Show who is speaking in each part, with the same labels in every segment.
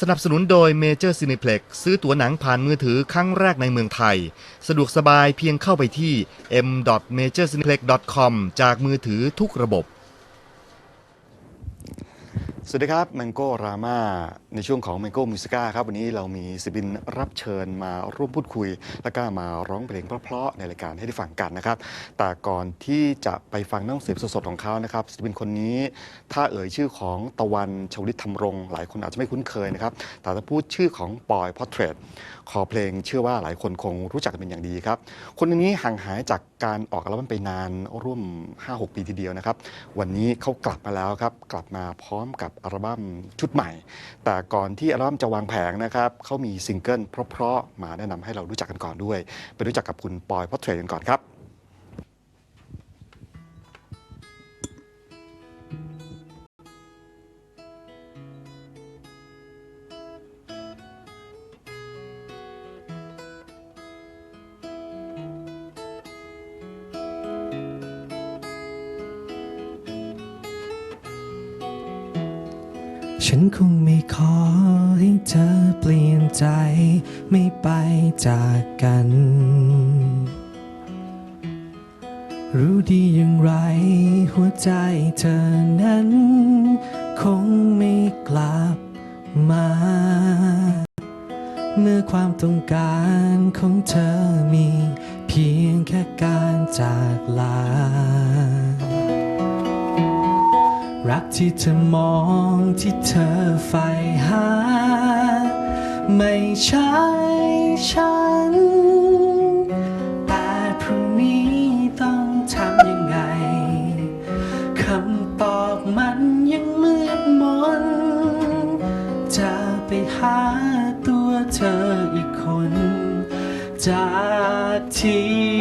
Speaker 1: สนับสนุนโดย Major Cineplex ซื้อตั๋วหนังผ่านมือถือครั้งแรกในเมืองไทย สะดวกสบายเพียงเข้าไปที่ m.majorcineplex.com จากมือถือทุกระบบ สวัสดีครับแมงโก้รามาในช่วงของ m a n g o Musica ครับ วันนี้เรามีศิลปินรับเชิญมาร่วมพูดคุย และก็มาร้องเพลงเพราะๆในรายการให้ได้ฟังกันนะครับ แต่ก่อนที่จะไปฟังน้องเสียงสดๆของเขานะครับศิลปินคนนี้ถ้าเอ่ยชื่อของตะวันชวลิตธรรมรงค์หลายคนอาจจะไม่คุ้นเคยนะครับ แต่ถ้าพูดชื่อของปอยพอเทรต คอเพลง เชื่อว่าหลายคนคงรู้จักกันเป็นอย่างดีครับ คนนี้ห่างหายจากการออกอัลบั้มไปนานร่วม 5-6 ปีทีเดียวนะครับ วันนี้เขากลับมาแล้วครับ กลับมาพร้อมกับอัลบั้มชุดใหม่ แต่ก่อนที่อัลบั้มจะวางแผงนะครับเขามีซิงเกิลเพราะๆมาแนะนำให้เรารู้จักกันก่อนด้วย ไปรู้จักกับคุณปอยพัทเทรกันก่อนครับ
Speaker 2: ฉันคงไม่ขอให้เธอเปลี่ยนใจไม่ไปจากกัน รู้ดีอย่างไร หัวใจเธอนั้น คงไม่กลับมา เมื่อความต้องการของเธอมี เพียงแค่การจากลา ที่เธอมองที่เธอใฝ่หา ไม่ใช่ฉัน แต่พรุ่งนี้ต้องทำยังไงคำตอบมันยังมืดมน จะไปหาตัวเธออีกคน จากที่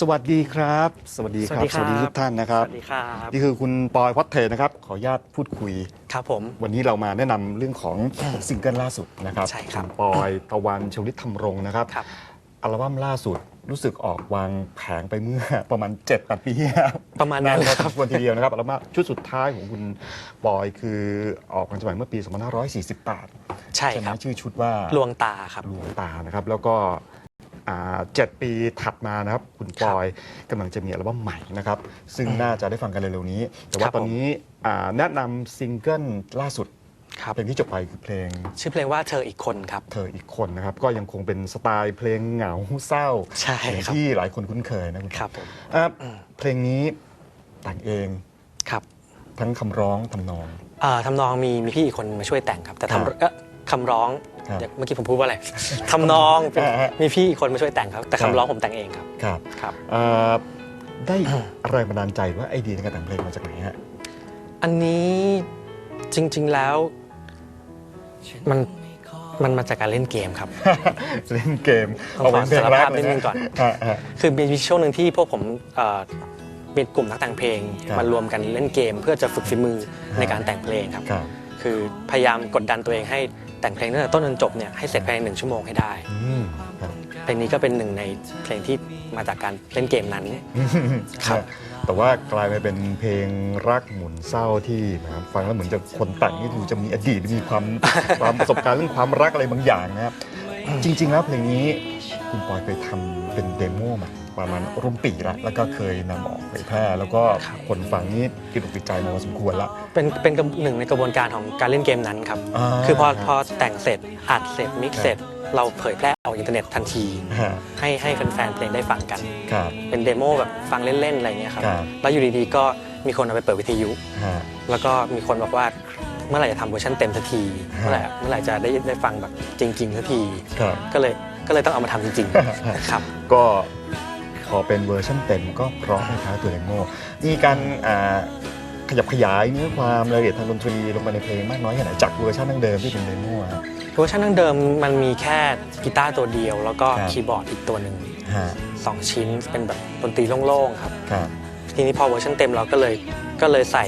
Speaker 1: สวัสดีครับ สวัสดีครับ
Speaker 2: สวัสดีครับ
Speaker 1: ทุกท่านนะครับ
Speaker 2: สวัสดีครับ
Speaker 1: นี่คือคุณปอยพัฒเทนะครับ ขออนุญาตพูดคุย
Speaker 2: ครับผม
Speaker 1: วันนี้เรามาแนะนำเรื่องของซิงเกิลล่าสุดนะครับ
Speaker 2: ใช่ครับ
Speaker 1: ณปอยตะวันชวลิตธรรมรงค์นะครับ
Speaker 2: ครับ
Speaker 1: อัลบั้มล่าสุดรู้สึกออกวางแผงไปเมื่อประมาณ7 8ปีที่แล้ว
Speaker 2: ประมาณนั้น
Speaker 1: พอ
Speaker 2: ค
Speaker 1: ส
Speaker 2: รับ
Speaker 1: มควรทีเดียวนะครับอัลบั้มชุดสุดท้ายของคุณปอยคือออกมาสมัยเมื่อปี 2548
Speaker 2: ใช่
Speaker 1: ใช่ไห
Speaker 2: ค
Speaker 1: ม
Speaker 2: รับ
Speaker 1: ชื่อชุดว่า
Speaker 2: ลวงตาครับ
Speaker 1: ลวงตานะครับ แล้วก็อ่า เจ็ดปีถัดมานะครับ คุณปอยกำลังจะมีอัลบั้มใหม่นะครับ ซึ่งน่าจะได้ฟังกันเร็วๆนี้ แต่ว่า
Speaker 2: ครับ
Speaker 1: ตอนนี้อ่าแนะนำซิงเกิลล่าสุด
Speaker 2: ครับ
Speaker 1: เพลงที่จบไปคือเพลง
Speaker 2: ชื่อเพลงว่าเธออีกคนครับ
Speaker 1: เธออีกคนนะครับ ก็ยังคงเป็นสไตล์เพลงเหงาเศร้า
Speaker 2: ใช่
Speaker 1: อย่าง
Speaker 2: ครับ
Speaker 1: ที่หลายคนคุ้นเคยนะคุณ
Speaker 2: ครับผม
Speaker 1: อะเพลงนี้แต่งเอง
Speaker 2: ครับ
Speaker 1: ทั้งคำร้องทำนอง
Speaker 2: เอ่อทำนองมีมีพี่อีกคนมาช่วยแต่งครับ แต่
Speaker 1: ครับ
Speaker 2: ทำเอ่อคำร้อง
Speaker 1: ครับ
Speaker 2: เดี๋ยวเมื่อกี้ผมพูดว่าอะไรทำนองเป็น
Speaker 1: อ่าฮะ
Speaker 2: มีพี่อีกคนมาช่วยแต่งครับ แต่
Speaker 1: ครั
Speaker 2: คำ
Speaker 1: บ
Speaker 2: ร้องผมแต่งเองครับ
Speaker 1: ครับ
Speaker 2: ครับ
Speaker 1: เอ่อได้แรงบันดาลใจว่าไอเดียในการแต่งเพลงมาจากไหนฮะ
Speaker 2: อันนี้จริง ๆแล้ว มันมันมาจากการเล่นเกมครับ
Speaker 1: เล่นเกม
Speaker 2: ต้องขอ
Speaker 1: เป็นเพลงแรกเลย
Speaker 2: สารภาพนิดนึงก่อน
Speaker 1: ฮะฮะ
Speaker 2: คือมีมีช่วงหนึ่งที่พวกผมเอ่อมีกลุ่มนักแต่งเพลง
Speaker 1: ครับ
Speaker 2: มารวมกันเล่นเกม เพื่อจะฝึกฝีมือ
Speaker 1: ครับ
Speaker 2: ในการแต่งเพลงครับ
Speaker 1: ครับ
Speaker 2: คือพยายามกดดันตัวเองให้ แต่งเพลงตั้งแต่ต้นจนจบเนี่ยให้เสร็จภายในหนึ่งชั่วโมงให้ได้
Speaker 1: อืมครับ
Speaker 2: เพลงนี้ก็เป็นหนึ่งในเพลงที่มาจากการเล่นเกมนั้น ครับ
Speaker 1: แต่ว่ากลายมาเป็นเพลงรักหมุนเศร้าที่นะครับฟังแล้วเหมือนจะคนแต่งนี่ดูจะมีอดีตมีความ ความประสบการณ์เรื่องความรักอะไรบางอย่างนะครับจริง ๆ แล้วเพลงนี้คุณปอยเคยทำเป็นเดโมมา ประมาณร่วมปีแล้วแล้วก็เคยนำออกเผยแพร่ แล้วก็คนฟังนี่ติดอกติดใจมาพอสมควรละ
Speaker 2: เป็นเป็นกระหนึ่งในกระบวนการของการเล่นเกมนั้นครับ
Speaker 1: อ่า
Speaker 2: คือพอพอแต่งเสร็จอัดเสร็จมิกซ์เสร็จ เราเผยแพร่ออกอินเทอร์เน็ตทันที
Speaker 1: ฮะ
Speaker 2: ให้ให้แฟนๆเพลงได้ฟังกัน
Speaker 1: ครับ
Speaker 2: เป็นเดโมแบบฟังเล่น ๆ อะไรเงี้ยครับ
Speaker 1: ครับ
Speaker 2: แล้วอยู่ดีๆ ก็มีคนเอาไปเปิดวิทยุ
Speaker 1: ฮะ
Speaker 2: แล้วก็มีคนบอกว่าเมื่อไหร่จะทำเวอร์ชันเต็มสักที
Speaker 1: ฮะ
Speaker 2: เมื่อไหร่เมื่อไหร่จะได้ได้ฟังแบบจริงๆสักที
Speaker 1: ครับ
Speaker 2: ก็เลยก็เลยต้องเอามาทำจริง ๆ ครับ
Speaker 1: ก็ พอเป็นเวอร์ชันเต็มก็เพร้อมคล้ายๆตัวเดโมมีการอ่าขยับขยายเนื้อความรายละเอียดทางดนตรีลงไปในเพลงมากน้อยแค่ไหนจากเวอร์ชันดั้งเดิมที่เป็นเดโมครับ
Speaker 2: เวอร์ชันดั้งเดิมมันมีแค่กีตาร์ตัวเดียว แล้วก็
Speaker 1: ครับ
Speaker 2: คีย์บอร์ดอีกตัวหนึ่ง
Speaker 1: ฮะ
Speaker 2: สองชิ้นเป็นแบบดนตรีโล่งๆครับ
Speaker 1: ครับ
Speaker 2: ทีนี้พอเวอร์ชันเต็มเราก็เลยก็เลยใส่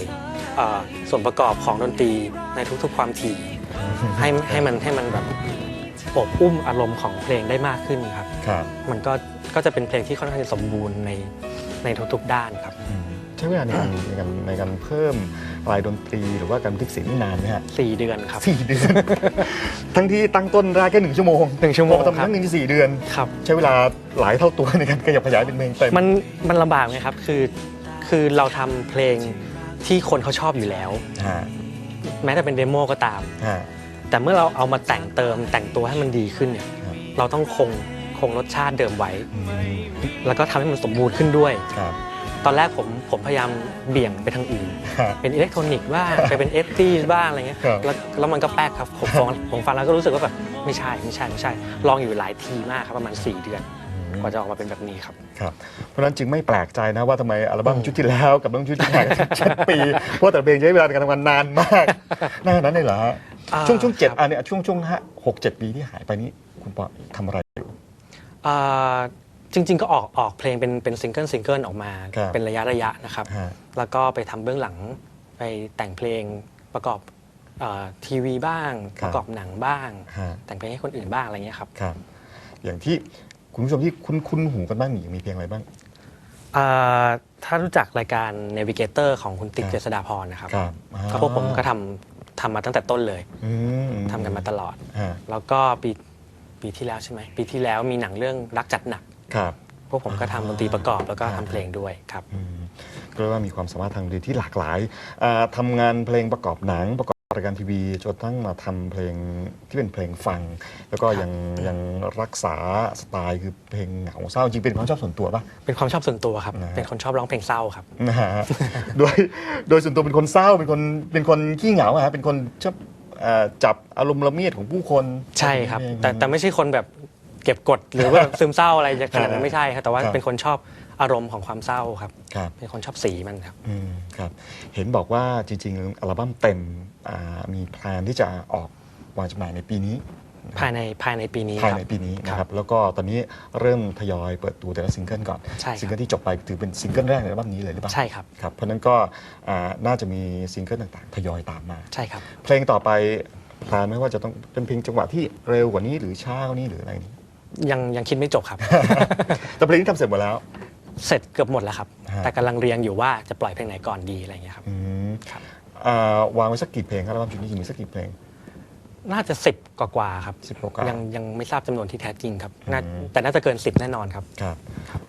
Speaker 2: เอ่อส่วนประกอบของดนตรีในทุกๆความถี่ให้ให้มันให้มันแบบโอบอุ้มอารมณ์ของเพลงได้มากขึ้นครับ
Speaker 1: ครับ
Speaker 2: มันก็ ก็จะเป็นเพลงที่ค่อนข้างจะสมบูรณ์ในในทุกๆด้านครับ
Speaker 1: อืมใช้เวลาในการในการในการเพิ่มลายดนตรีหรือว่าการบันทึกเสียงนี่นานไหมฮะ
Speaker 2: 4เดือนครับ
Speaker 1: สี่เดือน ทั้งที่ตั้งต้นแรกแค่หนึ่งชั่วโมง
Speaker 2: หนึ่งชั่วโมง
Speaker 1: พอทำ
Speaker 2: ครับ
Speaker 1: ทั้งหนึ่งที่สี่เดือน
Speaker 2: ครับ
Speaker 1: ใช้เวลาหลายเท่าตัวในการขยับขยายเป็นเพลงเต็ม
Speaker 2: มันมันลำบากไงครับคือคือเราทำเพลงที่คนเขาชอบอยู่แล้ว
Speaker 1: ฮะ
Speaker 2: แม้แต่เป็นเดโมก็ตาม
Speaker 1: ฮะ
Speaker 2: แต่เมื่อเราเอามาแต่งเติมแต่งตัวให้มันดีขึ้นเนี่ย
Speaker 1: ครับ
Speaker 2: เราต้องคง คงรสชาติเดิมไว้
Speaker 1: อืม
Speaker 2: แล้วก็ทำให้มันสมบูรณ์ขึ้นด้วย
Speaker 1: ครับ
Speaker 2: ตอนแรกผมผมพยายามเบี่ยงไปทางอื่น
Speaker 1: ฮะ
Speaker 2: เป็นอิเล็กทรอนิกส์บ้างไปเป็นเอฟตี้บ้างอะไรเงี้ย
Speaker 1: ครับ
Speaker 2: แล้วแล้วมันก็แป๊กครับผมฟังผมฟังแล้วก็รู้สึกว่าแบบไม่ใช่ไม่ใช่ไม่ใช่ ลองอยู่หลายทีมากครับประมาณ 4 เดือน กว่าจะออกมาเป็นแบบนี้ครับ
Speaker 1: ครับ เพราะฉะนั้นจึงไม่แปลกใจนะว่าทำไมอัลบั้มชุดที่แล้วกับอัลบั้มชุดที่ผ่านกันเจ็ดปี เพราะแต่ละเพลงใช้เวลาในการทำงานนานมากนานขนาดนั้นเลยเหรอฮะ
Speaker 2: อ่า
Speaker 1: ช่วงช่วงเจ็ด
Speaker 2: ครับ
Speaker 1: อันเนี้ยช่วงช่วงห้าหกเจ็ดปีที่หายไปนี้คุณปอทำอะไรอยู่
Speaker 2: อ่าจริง ๆ ก็ออกออกเพลงเป็นเป็นซิงเกิลซิงเกิลออกมา
Speaker 1: ครับ
Speaker 2: เป็นระยะระยะนะครับ
Speaker 1: ฮะ
Speaker 2: แล้วก็ไปทำเบื้องหลังไปแต่งเพลงประกอบอาทีวีบ้างประกอบหนังบ้าง
Speaker 1: ฮะ
Speaker 2: แต่งเพลงให้คนอื่นบ้างอะไรเงี้ยครับ
Speaker 1: ครับ อย่างที่คุณผู้ชมที่คุ้นคุ้นหูกันบ้างนี่มีเพลงอะไรบ้าง
Speaker 2: อ่าถ้ารู้จักรายการ Navigator ของคุณติ๊ก
Speaker 1: ครับ
Speaker 2: เจษฎาพรนะครับ
Speaker 1: ครับ
Speaker 2: ก็พวกผมก็ทำทำมาตั้งแต่ต้นเลย
Speaker 1: อืม
Speaker 2: ทำกันมาตลอด
Speaker 1: ฮะ
Speaker 2: แล้วก็ปี ปีที่แล้วใช่ไหมปีที่แล้วมีหนังเรื่องรักจัดหนัก
Speaker 1: ครับ
Speaker 2: พวกผมก็ทำดนตรีประกอบแล้วก็
Speaker 1: ครั
Speaker 2: ทำ
Speaker 1: บ
Speaker 2: เพลงด้วยครับ
Speaker 1: อืมก็เรียกว่ามีความสามารถทางดนตรีที่หลากหลายอ่าทำงานเพลงประกอบหนังประกอบรายการทีวีจนทั้งมาทำเพลงที่เป็นเพลงฟัง แล้วก็ยังยังรักษาสไตล์คือเพลงเหงาเศร้าจริงเป็นความชอบส่วนตัวปะ
Speaker 2: เป็นความชอบส่วนตัวครับ
Speaker 1: นะฮะ
Speaker 2: เป็นคนชอบร้องเพลงเศร้าครับ
Speaker 1: นะฮะ โดยโดยส่วนตัวเป็นคนเศร้าเป็นคนเป็นคนขี้เหงาอะฮะเป็นคนชอบเอ่อจับอารมณ์ละเมียดของผู้คน
Speaker 2: ใช่ครับ
Speaker 1: เอง
Speaker 2: แต่แต่ไม่ใช่คนแบบเก็บกดหรือว่า ซึมเศร้าอะไรขนาดนั้นไม่ใช่ครับแต่ว่า
Speaker 1: ครับ
Speaker 2: เป็นคนชอบอารมณ์ของความเศร้าครับ
Speaker 1: ครับ
Speaker 2: เป็นคนชอบสีมันครับ
Speaker 1: อืมครับเห็นบอกว่าจริงๆ อัลบั้มเต็มอ่ามีแพลนที่จะออกวางจำหน่ายในปีนี้นะครับ
Speaker 2: ภายในภายในปีนี้
Speaker 1: ภาย
Speaker 2: ครับ
Speaker 1: ในปีนี้นะค
Speaker 2: ครั
Speaker 1: รับ
Speaker 2: บ
Speaker 1: แล้วก็ตอนนี้เริ่มทยอยเปิดตัวแต่ละซิงเกิลก่อน
Speaker 2: ใช่ครับ
Speaker 1: ซิงเกิลที่จบไปถือเป็นซิงเกิลแรกในอัลบั้มนี้เลยหรือเปล่า
Speaker 2: ใช่ครับ
Speaker 1: ครับเพราะฉะนั้นก็อ่าน่าจะมีซิงเกิลต่างๆ ทยอยตามมา
Speaker 2: ใช่ครับ
Speaker 1: เพลงต่อไปแพลนไหมว่าจะต้องเป็นเพลงจังหวะที่เร็วกว่านี้หรือช้ากว่านี้หรืออะไรนี้
Speaker 2: ยังยังคิดไม่จบครับ
Speaker 1: แต่เพลงนี้ทำเสร็จหมดแล้ว
Speaker 2: เสร็จเกือบหมดแล้วครับ
Speaker 1: ฮะ
Speaker 2: แต่กำลังเรียงอยู่ว่าจะปล่อยเพลงไหนก่อนดีอะไรอย่างเงี้ยครับ
Speaker 1: อืม
Speaker 2: ครับ
Speaker 1: อ่าวางไว้สักกี่เพลงครับอัลบั้มชุดนี้จะมีสักกี่เพลง
Speaker 2: น่าจะสิบกว่าๆครับ
Speaker 1: 10กว่าๆ
Speaker 2: ยังยังไม่ทราบจำนวนที่แท้จริงครับน่า
Speaker 1: อืม
Speaker 2: แต่น่าจะเกินสิบแน่นอนครับ
Speaker 1: ครับ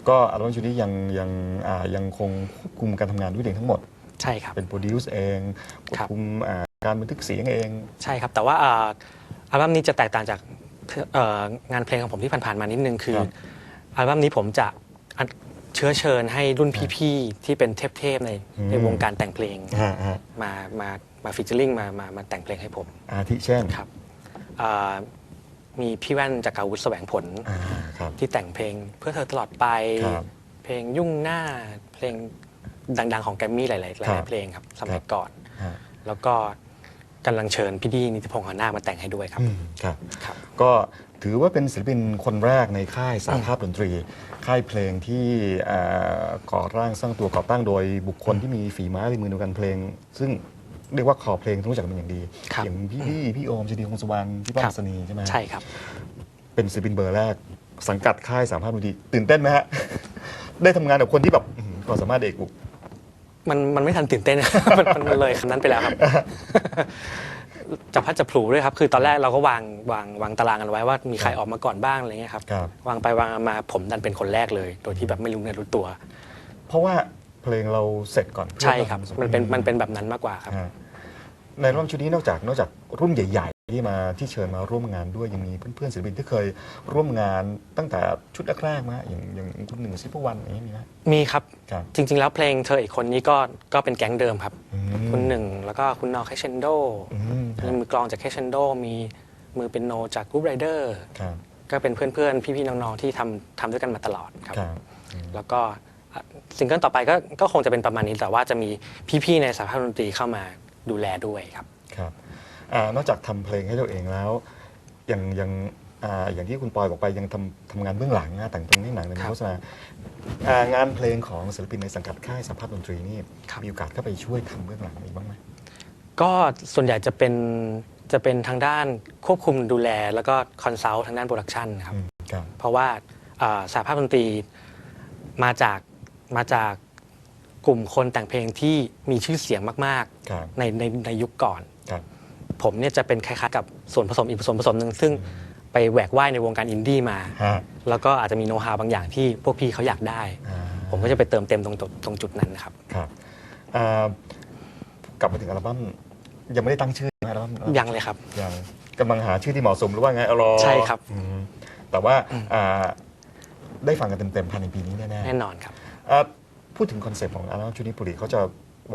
Speaker 1: ก็อัลบั้มชุดนี้ยังยังอ่ายังคงควบคุมการทำงานด้วยเองทั้งหมด
Speaker 2: ใช่ครับ
Speaker 1: เป็นโปรดิวซ์เองควบ
Speaker 2: ครับ
Speaker 1: คุมอ่าการบันทึกเสียงเอง
Speaker 2: ใช่ครับแต่ว่าเอ่ออัลบั้มนี้จะแตกต่างจากเอ่องานเพลงของผมที่ผ่านๆมานิดนึงคือ
Speaker 1: ครับ
Speaker 2: อัลบั้มนี้ผมจะอันเชื้อเชิญให้รุ่นพี่ๆที่เป็นเทพๆใน
Speaker 1: อืม
Speaker 2: ในวงการแต่งเพลง
Speaker 1: ฮะฮะ
Speaker 2: มามา มาฟิชเชอริงมามามาแต่งเพลงให้ผม
Speaker 1: อาทิเช่น
Speaker 2: ครับเอ่อมีพี่แว่นจากกาวุฒิแสวงผล
Speaker 1: อ่าครับ
Speaker 2: ที่แต่งเพลงเพื่อเธอตลอดไป
Speaker 1: ครับ
Speaker 2: เพลงยุ่งหน้าเพลงดังๆของแกรมมี่หลายๆห
Speaker 1: ครั
Speaker 2: ลาย
Speaker 1: บ
Speaker 2: ๆเพลงครับสมั
Speaker 1: ครั
Speaker 2: ย
Speaker 1: บ
Speaker 2: ก่อน
Speaker 1: ฮะ
Speaker 2: แล้วก็กำลังเชิญพี่ดีนิติพงษ์หัวหน้ามาแต่งให้ด้วยครับ
Speaker 1: อืมครับ
Speaker 2: ครับ
Speaker 1: ก็ถือว่าเป็นศิลปินคนแรกในค่ายสาภาพดนตรี ค่ายเพลงที่เอ่อก่อร่างสร้างตัวก่อตั้งโดยบุคคลที่มีฝีไม้ลายมือในการเพลง ซึ่ง เรียกว่าคอเพลงต้องรู้จักกันเป็นอย่างดี
Speaker 2: ครับ
Speaker 1: อย่างพี่บี้พี่โอมชดีคงสวรรณพี่ป้อ
Speaker 2: ครั
Speaker 1: ม
Speaker 2: บ
Speaker 1: สนีใช่ไหม
Speaker 2: ใช่ครับ
Speaker 1: เป็นศิลปินเบอร์แรก สังกัดค่ายสาภาพดนตรีตื่นเต้นไหมฮะ ได้ทำงานกับคนที่แบบอื้อหือความสามารถเอกบุก
Speaker 2: มันมันไม่ทันตื่นเต้น มันมันมันเลยคำนั้นไปแล้วครับจะพัดจะผลูด้วยครับ คือตอนแรกเราก็วางวางวางตารางกันไว้ว่ามีใครออกมาก่อนบ้างอะไรเงี้ยครับ
Speaker 1: ครับ
Speaker 2: วางไปวางมาผมดันเป็นคนแรกเลย โดยที่แบบไม่รู้เนื้อรู้ตัว
Speaker 1: เพราะว่าเพลงเราเสร็จก่อนพื่อ
Speaker 2: ใช่ครับ
Speaker 1: ทำ
Speaker 2: มันเป็นมันเป็นแบบนั้นมากกว่าครับ
Speaker 1: ฮะ ในรอบชุดนี้นอกจากนอกจากรุ่นใหญ่ ๆ ที่มาที่เชิญมาร่วมงานด้วยยังมีเพื่อนๆศิลปินที่เคยร่วมงานตั้งแต่ชุดแรกๆมาอย่างอย่างคุณหนึ่งซิปเปอร์วันอย่างนี้มีไหม
Speaker 2: มีครับ
Speaker 1: ครับ
Speaker 2: จริง ๆ แล้วเพลงเธออีกคนนี้ก็ก็เป็นแก๊งเดิมครับ
Speaker 1: อืม
Speaker 2: คุณหนึ่งแล้วก็คุณนอแคชเชนโด
Speaker 1: อืมค
Speaker 2: มี
Speaker 1: รับ
Speaker 2: มือกลองจากแคชเชนโดมีมือเป็นโนจากกรุ๊ปไรเดอร์
Speaker 1: ครับ
Speaker 2: ก็เป็นเพื่อนๆ พี่ๆ น้องๆ ที่ทำทำด้วยกันมาตลอดครับ
Speaker 1: ครับอืม
Speaker 2: แล้วก็อะซิงเกิลต่อไปก็ก็คงจะเป็นประมาณนี้แต่ว่าจะมีพี่ๆ ในสาภาพดนตรีเข้ามา ดูแลด้วยครับ
Speaker 1: ครับอ่านอกจากทำเพลงให้ตัวเองแล้ว อย่างอย่างอ่าอย่างที่คุณปอยบอกไปยังทำทำงานเบื้องหลังนะแต่งเพลงให้หนังใน
Speaker 2: ครับ
Speaker 1: โฆษณาอ่างานเพลงของศิลปินในสังกัดค่ายสาภาพดนตรีนี่
Speaker 2: ครับ
Speaker 1: มีโอกาสเข้าไปช่วยทำเบื้องหลังนี้บ้างไหม
Speaker 2: ก็ส่วนใหญ่จะเป็นจะเป็นทางด้านควบคุมดูแล แล้วก็คอนซัลท์ทางด้านโปรดักชันครับ
Speaker 1: อืมครับ
Speaker 2: เพราะว่าอ่าสาภาพดนตรีมาจากมาจาก กลุ่มคนแต่งเพลงที่มีชื่อเสียงมาก
Speaker 1: ครับ
Speaker 2: ๆ ในในในยุคก่อน
Speaker 1: ครับ
Speaker 2: ผมเนี่ยจะเป็นคล้ายๆกับส่วนผสมอีกส่วนผสมหนึ่งซึ่งไปแหวกว่ายในวงการอินดี้มา
Speaker 1: ฮะ
Speaker 2: แล้วก็อาจจะมีโน้ตฮาวบางอย่างที่พวกพี่เขาอยากได้
Speaker 1: อ่า
Speaker 2: ผมก็จะไปเติมเต็มตรงตรงตรงจุดนั้นนะครับ
Speaker 1: ครับอ่ากลับมาถึงอัลบั้มยังไม่ได้ตั้งชื่อนะอัลบั้ม
Speaker 2: ยังเลยครับ
Speaker 1: ยังกำลังหาชื่อที่เหมาะสมหรือว่าไงเอารอ
Speaker 2: ใช่ครับ
Speaker 1: อืมแต่ว่าอ่าได้ฟังกันเต็มๆภายในปีนี้แน่ๆ
Speaker 2: แน่นอนครับ
Speaker 1: อ่า พูดถึงคอนเซปต์ของอัลบั้มชุดนี้ปุริเขาจะ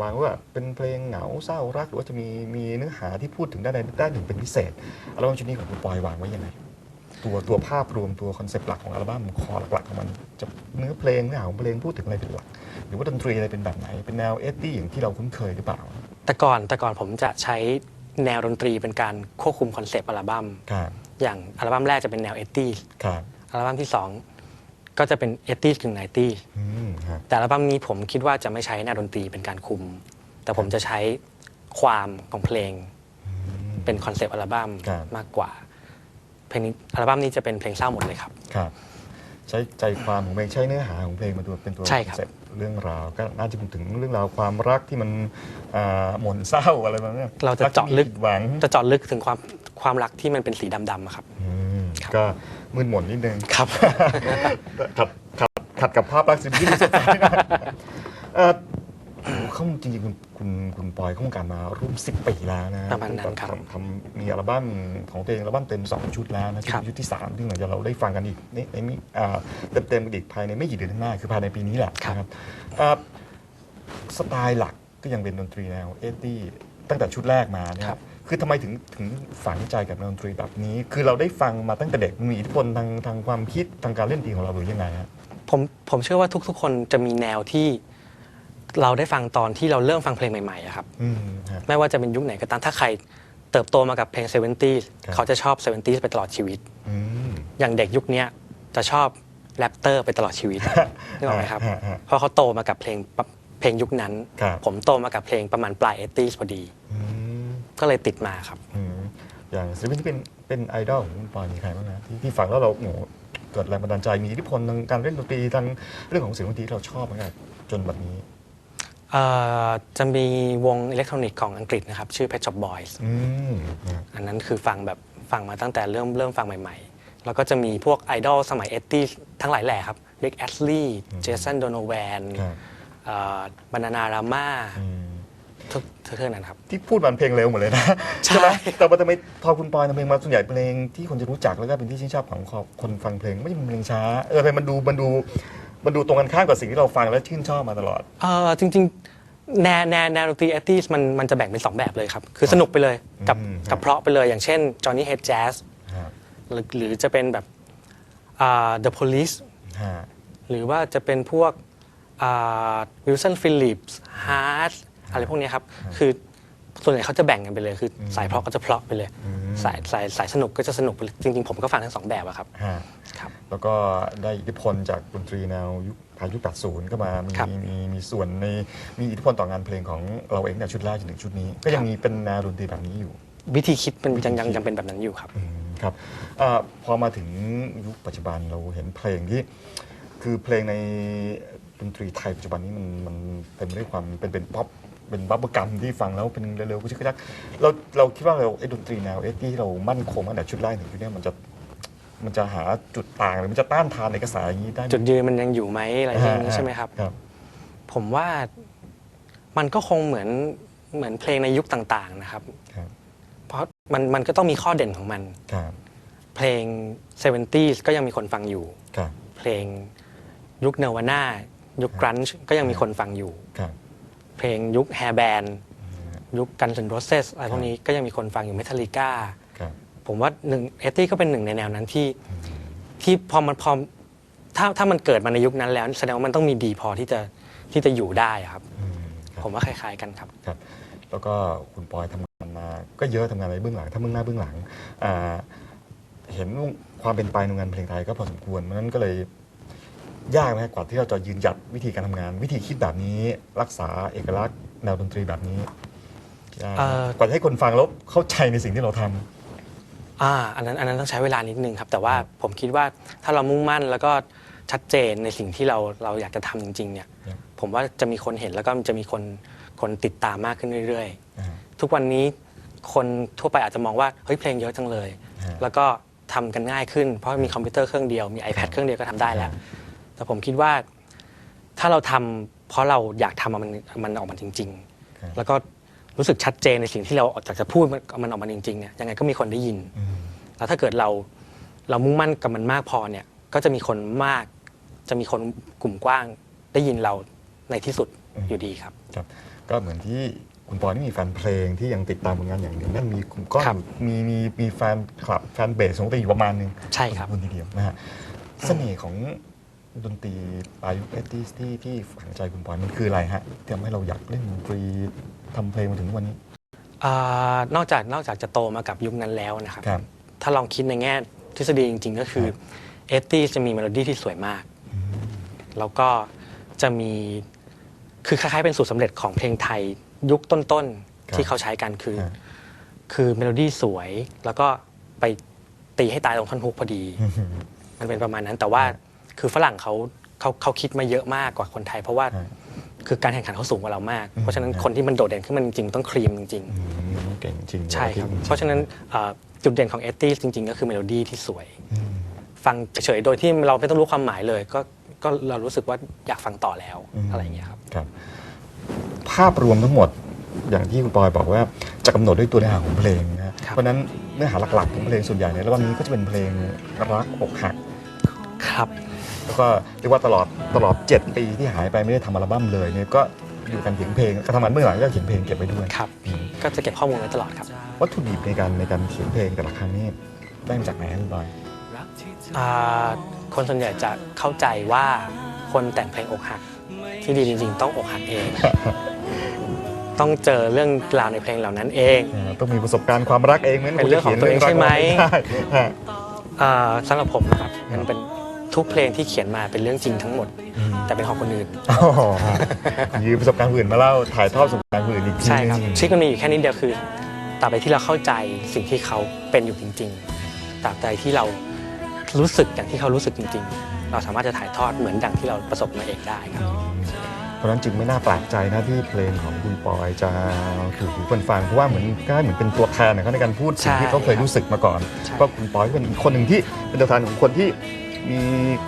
Speaker 1: วางว่าเป็นเพลงเหงาเศร้ารัก หรือว่าจะมีมีเนื้อหาที่พูดถึงด้านใดด้านหนึ่งเป็นพิเศษอัลบั้มชุดนี้ของคุณปอยวางไว้ยังไงตัวตัวภาพรวมตัวคอนเซปต์หลักของอัลบั้มคอหลักๆของมันจะเนื้อเพลงเนื้อหาของเพลงพูดถึงอะไรเป็นหลัก หรือว่าดนตรีอะไรเป็นแบบไหน เป็นแนวเอตี้อย่างที่เราคุ้นเคยหรือเปล่า
Speaker 2: แต่ก่อนแต่ก่อนผมจะใช้แนวดนตรีเป็นการควบคุมคอนเซปต์อัลบั้ม
Speaker 1: ครับ
Speaker 2: อย่างอัลบั้มแรกจะเป็นแนวเอตี้
Speaker 1: ครับ
Speaker 2: อัลบั้มที่2 ก็จะเป็นเอตี้ถึงไนตี้
Speaker 1: อืมฮะ
Speaker 2: แต่อัลบั้มนี้ผมคิดว่าจะไม่ใช้แนวดนตรีเป็นการคุม แต่ผมจะใช้ความของเพลง
Speaker 1: อืม
Speaker 2: เป็นคอนเซปต์อัลบั้ม
Speaker 1: ครับ
Speaker 2: มากกว่า เพลงนี้อัลบั้มนี้จะเป็นเพลงเศร้าหมดเลยครับ
Speaker 1: ครับ ใช้ใจความของเพลงใช้เนื้อหาของเพลงมาตัวเป็นตัว
Speaker 2: ใช่ครับ
Speaker 1: คอนเซ็ปต์เรื่องราวก็น่าจะพูดถึงเรื่องราวความรักที่มันอ่าหม่นเศร้าอะไรแบบนี้
Speaker 2: เราจะเจาะลึก
Speaker 1: รัที่มีผิดหวัง
Speaker 2: จะเจาะลึกถึงความความรักที่มันเป็นสีดำๆอะครับ
Speaker 1: อืม
Speaker 2: ครับ
Speaker 1: ก็ มืดหม่นนิดนึง
Speaker 2: ครับ
Speaker 1: ขัดขัดขัดกับภาพลักษณ์ศิลปินที่สดใสนะเอ่อโอ้โหเขาจริงๆคุณคุณคุณปอยเข้าวงการมาร่วมสิบปีแล้วนะ
Speaker 2: ประมาณนั้นครับ
Speaker 1: ทำทำมีอัลบั้มของตัวเองอัลบั้มเต็มสองชุดแล้วนะชุด
Speaker 2: ครับ
Speaker 1: ชุดที่สามซึ่งหลังจากเราได้ฟังกันอีกในในมิอ่าเต็มๆกันอีกภายในไม่กี่เดือนข้างหน้า คือภายในปีนี้แหละนะครับอ่าสไตล์หลักก็ยังเป็นดนตรีแนวเอตี้ตั้งแต่ชุดแรกมาเนี่ย
Speaker 2: ครับ
Speaker 1: คือทำไมถึงถึงฝังใจกับดนตรีแบบนี้ คือเราได้ฟังมาตั้งแต่เด็กมีอิทธิพลทางทางความคิดทางการเล่นดนตรีของเราหรือยังไงฮะ
Speaker 2: ผมผมเชื่อว่าทุกๆ คนจะมีแนวที่เราได้ฟังตอนที่เราเริ่มฟังเพลงใหม่ๆอะครับ
Speaker 1: อืมฮะ
Speaker 2: ไม่ว่าจะเป็นยุคไหนก็ตามถ้าใครเติบโตมากับเพลง 70s
Speaker 1: ครับ
Speaker 2: เขาจะชอบ 70s ไปตลอดชีวิต
Speaker 1: อืม
Speaker 2: อย่างเด็กยุคเนี้ยจะชอบแรปเตอร์ไปตลอดชีวิต นึกออกไหมครับ
Speaker 1: ฮะฮะ
Speaker 2: เพราะเขาโตมากับเพลงปะเพลงยุคนั้น
Speaker 1: ครับ
Speaker 2: ผมโตมากับเพลงประมาณปลาย 80s พอดี
Speaker 1: อืม
Speaker 2: ก็เลยติดมาครับ
Speaker 1: อืมอย่างศิลปินที่เป็นเป็นไอดอลของคุณปอยมีใครบ้างนะที่ที่ฟังแล้วเราโอ้โหเกิดแรงบันดาลใจมีอิทธิพลทางการเล่นดนตรีทางเรื่องของเสียงดนตรีที่เราชอบมากจนแบบนี้
Speaker 2: เอ่อจะมีวงอิเล็กทรอนิกส์ของอังกฤษนะครับ ชื่อ Pet Shop Boys
Speaker 1: อืมนะ
Speaker 2: อันนั้นคือฟังแบบฟังมาตั้งแต่เริ่มเริ่มฟังใหม่ๆ แล้วก็จะมีพวกไอดอลสมัย80ทั้งหลายแหล่ครับ Rick Astley Jason Donovan
Speaker 1: ครับ
Speaker 2: บานานาราม่า
Speaker 1: อืม
Speaker 2: ทุกทุกเรื่องนั้นครับ
Speaker 1: ที่พูดมันเพลงเร็วหมดเลยนะ
Speaker 2: ใช่
Speaker 1: ไหมแต่ว่าทำไมพอคุณปอยทำเพลงมาส่วนใหญ่เพลงที่คนจะรู้จักแล้วก็เป็นที่ชื่นชอบของคนฟังเพลงไม่ใช่เป็นเพลงช้าเออเพลงมันดูมันดูมันดูตรงกันข้ามกับสิ่งที่เราฟังแล้วชื่นชอบมาตลอด
Speaker 2: เออจริงๆแนวแนวแนวดนตรี80มันมันจะแบ่งเป็น 2 แบบเลยครับ คือสนุกไปเลยกับ
Speaker 1: อืม
Speaker 2: กับเพราะไปเลยอย่างเช่น Johnny Head Jazz
Speaker 1: ฮะ
Speaker 2: หรือหรือจะเป็นแบบอ่า The Police
Speaker 1: ฮะ
Speaker 2: หรือว่าจะเป็นพวกวิลสันฟิลิปส์ฮาร์ด อะไรพวกเนี้ยครับ คือส่วนใหญ่เขาจะแบ่งกันไปเลย คืออสายเพราะก็จะเพราะไปเลย
Speaker 1: อืม
Speaker 2: สายสายสายสนุกก็จะสนุกไปเลยจริง ๆ ผมก็ฟังทั้งสองแบบอะครับ
Speaker 1: ฮะ
Speaker 2: ครับ
Speaker 1: แล้วก็ได้อิทธิพลจากดนตรีแนวยุคพายุค80ก็มา มี
Speaker 2: ครับ
Speaker 1: มีมีส่วนในมีอิทธิพลต่องานเพลงของเราเองแต่ชุดแรกจนถึงชุดนี้ ก็ยังมีเป็นแนวดนตรีแบบนี้อยู่
Speaker 2: วิธีคิดมันยังยังยังเป็นแบบนั้นอยู่ครับ
Speaker 1: อืมครับอาพอมาถึงยุคปัจจุบันเราเห็นเพลงที่ คือเพลงในดนตรีไทยปัจจุบันนี้มันมันเต็มไปด้วยความเป็นเป็นป๊อป เป็นบับเบิลกัมที่ฟังแล้วเป็นเร็วๆกุชกจักเราเราคิดว่าเราไอ้ดนตรีแนวเอสที่เรามั่นคงตั้งแต่ชุดแรกถึงชุดเนี้ยมันจะมันจะหาจุดต่างหรือมันจะต้านทานในกระแสอย่างนี้ได้ไหม
Speaker 2: จุดยืนมันยังอยู่ไหมอะไรอย่างนี้ใช่ไหมครับ
Speaker 1: ครับ
Speaker 2: ผมว่ามันก็คงเหมือนเหมือนเพลงในยุคต่างๆนะครับ
Speaker 1: ครับ
Speaker 2: เพราะมันมันก็ต้องมีข้อเด่นของมัน
Speaker 1: ครับ
Speaker 2: เพลง 70s ก็ยังมีคนฟังอยู่
Speaker 1: ครับ
Speaker 2: เพลงยุคเนวาน่ายุคกรันช์ก็ยังมีคนฟังอยู่
Speaker 1: ครับ
Speaker 2: เพลงยุคแฮร์แบนยุคกัน n นโรเซสอะไรพวกนี้ก็ยังมีคนฟังอยู่เมทัลลิก้า
Speaker 1: ครับ
Speaker 2: ผมว่าหนึ่งเอตี้ก็เป็นหนึ่งในแนวนั้นที่ที่พอมันพอถ้าถ้ามันเกิดมาในยุคนั้นแล้วแสดงว่ามันต้องมีดีพอที่จะที่จะอยู่ได้อะครับ
Speaker 1: อืมครับ
Speaker 2: ผมว่าคล้าย ๆกันครับ
Speaker 1: ครับ แล้วก็คุณปอยทำงานมา ก็เยอะทำงานในเบื้องหลังถ้าเบื้องหน้าเบื้องหลังอ่าเห็นความเป็นไปในวงการเพลงไทยก็พอสมควรเพราะฉะนั้นก็เลย ยากไหมกว่าที่เราจะยืนหยัดวิธีการทำงาน วิธีคิดแบบนี้รักษาเอกลักษณ์แนวดนตรีแบบนี้ยากไหม
Speaker 2: เอ่อ
Speaker 1: กว่าจะให้คนฟังแล้วเข้าใจในสิ่งที่เราทำ
Speaker 2: อ่าอันนั้นอันนั้นต้องใช้เวลานิดนึงครับ แต่ว่าผมคิดว่าถ้าเรามุ่งมั่นแล้วก็ชัดเจนในสิ่งที่เราเราอยากจะทำจริง ๆ เนี่ย
Speaker 1: ครับ
Speaker 2: ผมว่าจะมีคนเห็นแล้วก็จะมีคนคนติดตามมากขึ้นเรื่อย
Speaker 1: อ่า
Speaker 2: ๆ ทุกวันนี้คนทั่วไปอาจจะมองว่าเฮ้ยเพลงเยอะจังเลย
Speaker 1: ฮะ
Speaker 2: แล้วก็ทำกันง่ายขึ้น เพราะมีคอมพิวเตอร์เครื่องเดียวมี iPad เครื่องเดียวก็ทำได้แล้ว แต่ผมคิดว่าถ้าเราทำเพราะเราอยากทำมันมันออกมาจริง
Speaker 1: ครับ
Speaker 2: ๆ แล้วก็รู้สึกชัดเจนในสิ่งที่เราอยากจะพูดมันมันออกมาจริงๆเนี่ยยังไงก็มีคนได้ยิน
Speaker 1: อืม
Speaker 2: แล้วถ้าเกิดเราเรามุ่งมั่นกับมันมากพอเนี่ย ก็จะมีคนมาก จะมีคนกลุ่มกว้างได้ยินเราในที่สุด
Speaker 1: อืม
Speaker 2: อยู่ดีครับ
Speaker 1: ครับก็เหมือนที่คุณปอยนี่มีแฟนเพลงที่ยังติดตามผลงานอย่างเดียวนั่นมีกลุ่มก้อน
Speaker 2: ครับ
Speaker 1: มีมีมีแฟนคลับแฟนเบสของตัวอยู่ประมาณหนึง
Speaker 2: ใช่ครับ
Speaker 1: ขอณทีเดียวนะฮะเสน่ห์ของ ดนตรีปลายยุคเอทีสที่ที่ฝังใจคุณปอยมันคืออะไรฮะที่ทำให้เราอยากเล่นดนตรีทำเพลงมาถึงวันนี้
Speaker 2: อานอกจากนอกจากจะโตมากับยุคนั้นแล้วนะครับ
Speaker 1: ครับ
Speaker 2: ถ้าลองคิดในแง่ทฤษฎีจริง ๆ ก็คือเอตี้จะมีเมโลดี้ที่สวยมาก แล้วก็จะมีคือคล้ายๆเป็นสูตรสำเร็จของเพลงไทยยุคต้น
Speaker 1: ครับ
Speaker 2: ๆที่เขาใช้กันคือ
Speaker 1: ครับ
Speaker 2: คือเมโลดี้สวย แล้วก็ไปตีให้ตายตรงท่อนฮุกพอดี มันเป็นประมาณนั้นแต่ว่า คือฝรั่งเขาเขาเขาคิดมาเยอะมากกว่าคนไทย เพราะว่า
Speaker 1: ครับ
Speaker 2: คือการแข่งขันเขาสูงกว่าเรามาก
Speaker 1: อืม
Speaker 2: เพราะฉะนั้น
Speaker 1: ครับ
Speaker 2: คนที่มันโดดเด่นขึ้นมาจริงๆต้องครีมจริง
Speaker 1: อืมเก่งจริง
Speaker 2: ๆใช่ครับ
Speaker 1: จงๆ
Speaker 2: เพราะฉะนั้นเอ่อจุดเด่นของเอตี้จริง ๆ ก็คือเมโลดี้ที่สวย
Speaker 1: อืม
Speaker 2: ฟังเฉยๆโดยที่เราไม่ต้องรู้ความหมายเลย ก็ก็เรารู้สึกว่าอยากฟังต่อแล้วอะไรอย่างเงี้ยครับ
Speaker 1: ครับ ภาพรวมทั้งหมดอย่างที่คุณปอยบอกว่าจะกำหนดด้วยตัวเนื้อหาของเพลงนะฮะ
Speaker 2: ครับ
Speaker 1: เพราะฉะนั้นเนื้อหาหลักๆของเพลงส่วนใหญ่ในระหว่างนี้ก็จะเป็นเพลงรักอกหัก
Speaker 2: ครับ
Speaker 1: แล้วก็เรียกว่าตลอดตลอด 7 ปีที่หายไปไม่ได้ทำอัลบั้มเลยเนี่ยก็อยู่กันเขียนเพลงก็ทำงานเบื้องหลังก็เขียนเพลงเก็บไว้ด้วย
Speaker 2: ครับ
Speaker 1: อืม
Speaker 2: ก็จะเก็บข้อมูลไว้ตลอดครับ
Speaker 1: วัตถุดิบในการในการเขียนเพลงแต่ละครั้งนี่ได้มาจากไหนครับคุณบอย
Speaker 2: อ่าคนส่วนใหญ่จะเข้าใจว่าคนแต่งเพลงอกหัก ที่ดีจริงๆ ต้องอกหักเอง ต้องเจอเรื่องราวในเพลงเหล่านั้นเอง
Speaker 1: อ่าต้องมีประสบการณ์ความรักเองไม่งั้
Speaker 2: เป็นเรื่องของตัวเอง
Speaker 1: คุณจะขียน
Speaker 2: ใช่ไหม
Speaker 1: เรื่องรักได้ฮะ
Speaker 2: อ่าสำหรับผมนะครับมันเป็น ทุกเพลงที่เขียนมาเป็นเรื่องจริงทั้งหมด แต่เป็นของคนอื่น
Speaker 1: อ๋อฮะยืมประสบการณ์คนอื่นมาเล่าถ่ายทอดประสบการณ์คนอื่นอีกที
Speaker 2: ใช่ครับ
Speaker 1: นึง
Speaker 2: ชีวิตมันมีอยู่แค่นิดเดียวคือตราบใดที่เราเข้าใจสิ่งที่เขาเป็นอยู่จริง ๆตราบใดที่เรารู้สึกอย่างที่เขารู้สึกจริง ๆ เราสามารถจะถ่ายทอดเหมือนดังที่เราประสบมาเองได้ครับ
Speaker 1: เพราะฉะนั้นจึงไม่น่าแปลกใจนะที่เพลงของคุณปอยจะถูกหูคนฟังเพราะว่าเหมือนก็เหมือนเป็นตัวแทนของเขาในการพูดสิ่งที่เขาเคยรู้สึกมาก่อน
Speaker 2: ใช่
Speaker 1: ก็คุณปอยก็เป็นอีกคนหนึ่งที่เป็นตัวแทนของคนที่ มี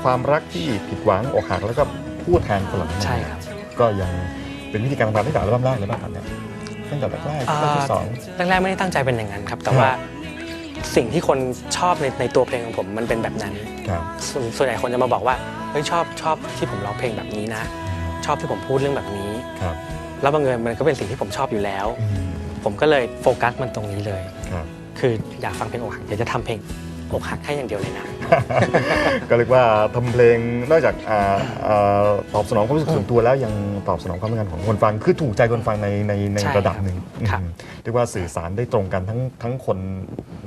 Speaker 1: ความรักที่ผิดหวังอกหักแล้วก็พูดแทนคนเหล่านั้น
Speaker 2: ใช่ครับ
Speaker 1: ก็ยังเป็นวิธีการทำงานตั้งแต่อัลบั้มแรกเลยป่ะครับเนี่ยตั้งแต่แรกๆอัลบั้มที่สอง
Speaker 2: แรกๆไม่ได้ตั้งใจเป็นอย่างนั้นครับ แต่
Speaker 1: ครับ
Speaker 2: ว่าสิ่งที่คนชอบในในตัวเพลงของผมมันเป็นแบบนั้น
Speaker 1: ครับ
Speaker 2: ส่วนส่วนใหญ่คนจะมาบอกว่าเฮ้ยชอบชอบที่ผมร้องเพลงแบบนี้นะ ชอบที่ผมพูดเรื่องแบบนี้
Speaker 1: ครับ
Speaker 2: แล้วบังเอิญมันก็เป็นสิ่งที่ผมชอบอยู่แล้ว
Speaker 1: อืม
Speaker 2: ผมก็เลยโฟกัสมันตรงนี้เลย
Speaker 1: ครับ
Speaker 2: คืออยากฟังเพลงอกหักอยากจะทำเพลง อกหักให้อย่างเดียวเลยนะ
Speaker 1: ก็เรียกว่าทำเพลงนอกจากอ่าอ่าตอบสนองความรู้สึกส่วนตัวแล้วยังตอบสนองความต้องการของคนฟังคือถูกใจคนฟังในในใน
Speaker 2: ใช่
Speaker 1: ระดับหนึ่ง
Speaker 2: ครับ
Speaker 1: อืมเรียกว่าสื่อสารได้ตรงกันทั้งทั้งคน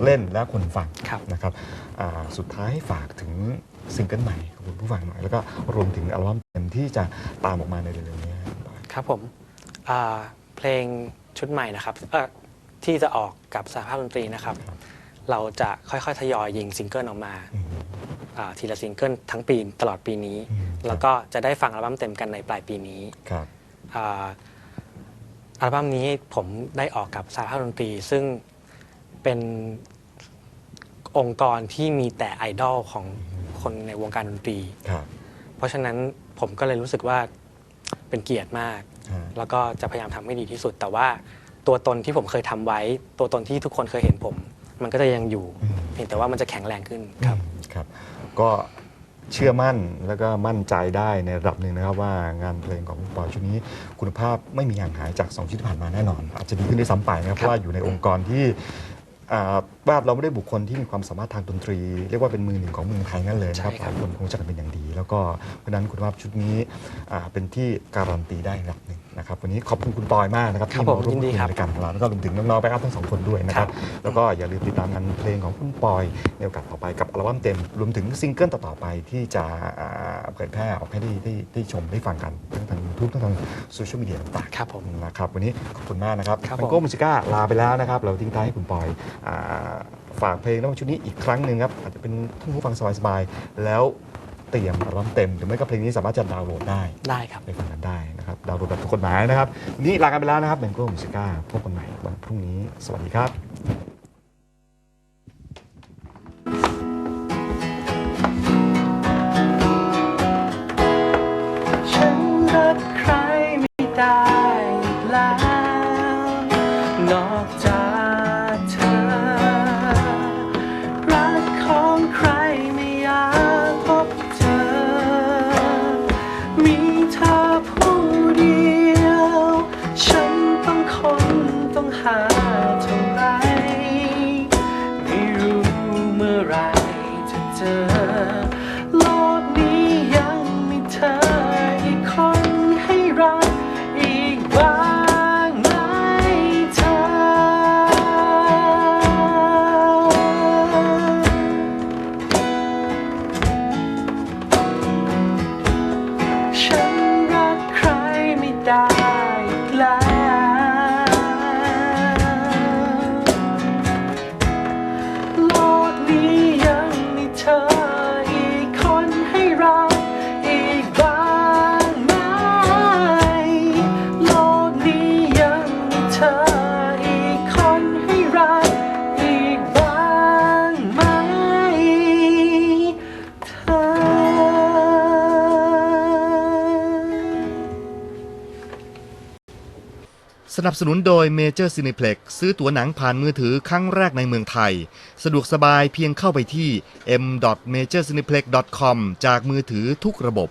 Speaker 1: เล่นและคนฟัง
Speaker 2: ครับ
Speaker 1: นะครับอ่าสุดท้ายให้ฝากถึงซิงเกิลใหม่ของคุณผู้ฟังหน่อยแล้วก็รวมถึงอัลบั้มเต็มที่จะตามออกมาในเร็วๆนี้ครับ
Speaker 2: ครับผมอ่าเพลงชุดใหม่นะครับเอ่อที่จะออกกับสหภาพดนตรีนะครับ
Speaker 1: ครับ
Speaker 2: เราจะค่อยๆ ทยอยยิงซิงเกิลออกมา
Speaker 1: อืม
Speaker 2: อ่าทีละซิงเกิลทั้งปีตลอดปีนี้
Speaker 1: อืม
Speaker 2: แล้วก็จะได้ฟังอัลบั้มเต็มกันในปลายปีนี้
Speaker 1: ครับ
Speaker 2: อ่าอัลบั้มนี้ผมได้ออกกับสหภาพดนตรี ซึ่งเป็นองค์กรที่มีแต่ไอดอลของคนในวงการดนตรี
Speaker 1: ครับ
Speaker 2: เพราะฉะนั้นผมก็เลยรู้สึกว่าเป็นเกียรติมาก
Speaker 1: ฮะ
Speaker 2: แล้วก็จะพยายามทำให้ดีที่สุด แต่ว่าตัวตนที่ผมเคยทำไว้ ตัวตนที่ทุกคนเคยเห็นผม มันก็จะยังอยู่
Speaker 1: อืม
Speaker 2: เพียงแต่ว่ามันจะแข็งแรงขึ้นครับ
Speaker 1: ครับ ก็เชื่อมั่นแล้วก็มั่นใจได้ในระดับหนึ่งนะครับ ว่างานเพลงของคุณปอยชุดนี้ คุณภาพไม่มีห่างหายจากสองชุดที่ผ่านมาแน่นอน อาจจะดีขึ้นด้วยซ้ำไปนะครับเพราะว่าอยู่ในองค์กรที่อ่าว่าเราไม่ได้บุคคลที่มีความสามารถทางดนตรี เรียกว่าเป็นมือหนึ่งของเมืองไทยนั่นเลยนะครับ
Speaker 2: ใช่
Speaker 1: ห
Speaker 2: ครั
Speaker 1: ลา
Speaker 2: บ
Speaker 1: ยคนคงจะกันเป็นอย่างดี แล้วก็เพราะฉะนั้นคุณภาพชุดนี้อ่าเป็นที่การันตีได้ระดับหนึ่ง นะครับวันนี้ขอบคุณคุณปอยมากนะครับ
Speaker 2: ครับ
Speaker 1: ที่มา
Speaker 2: ผม
Speaker 1: ร่วม
Speaker 2: ยิ
Speaker 1: พูด
Speaker 2: นดี
Speaker 1: คุย
Speaker 2: ครับ
Speaker 1: ในรายการของเราแล้วก็รวมถึงน้องๆแบ็คอัพทั้งสองคนด้วยนะครับ
Speaker 2: ครับ
Speaker 1: แล้วก็อย่าลืมติดตามงานเพลงของคุณปอยในโอกาสต่อไปกับอัลบั้มเต็ม รวมถึงซิงเกิลต่อๆไปที่จะอ่าเผยแพร่ออกให้ได้ได้ได้ชมได้ฟังกันทั้งทางยูทูบทั้งทางโซเชียลมีเดียต่าง
Speaker 2: ครับผม
Speaker 1: ๆนะครับวันนี้ขอบคุณมากนะครับ
Speaker 2: ครับ
Speaker 1: มันโก้มิวสิก้าลาไปแล้วนะครับเราทิ้งท้ายให้คุณปอยอาฝากเพลงน้ำชุดนี้อีกครั้งหนึ่งครับอาจจะเป็นท่านผู้ฟังสบายๆแล้ว เตรียมอัลบั้มเต็ม หรือไม่ก็เพลงนี้สามารถจะดาวน์โหลดได้
Speaker 2: ได้ครับ
Speaker 1: ไปฟังกันได้นะครับ ดาวน์โหลดแบบถูกกฎหมายนะครับวันนี้ลากันไปแล้วนะครับแบงโก้มิวสิก้าพบกันใหม่วันพรุ่งนี้ สวัสดีครับ
Speaker 3: ฉันรักใครไม่ได้อีกแล้ว นอกจาก
Speaker 1: นับสนุนโดย Major Cineplex ซื้อตั๋วหนังผ่านมือถือครั้งแรกในเมืองไทย สะดวกสบายเพียงเข้าไปที่ m.majorcineplex.com จากมือถือทุกระบบ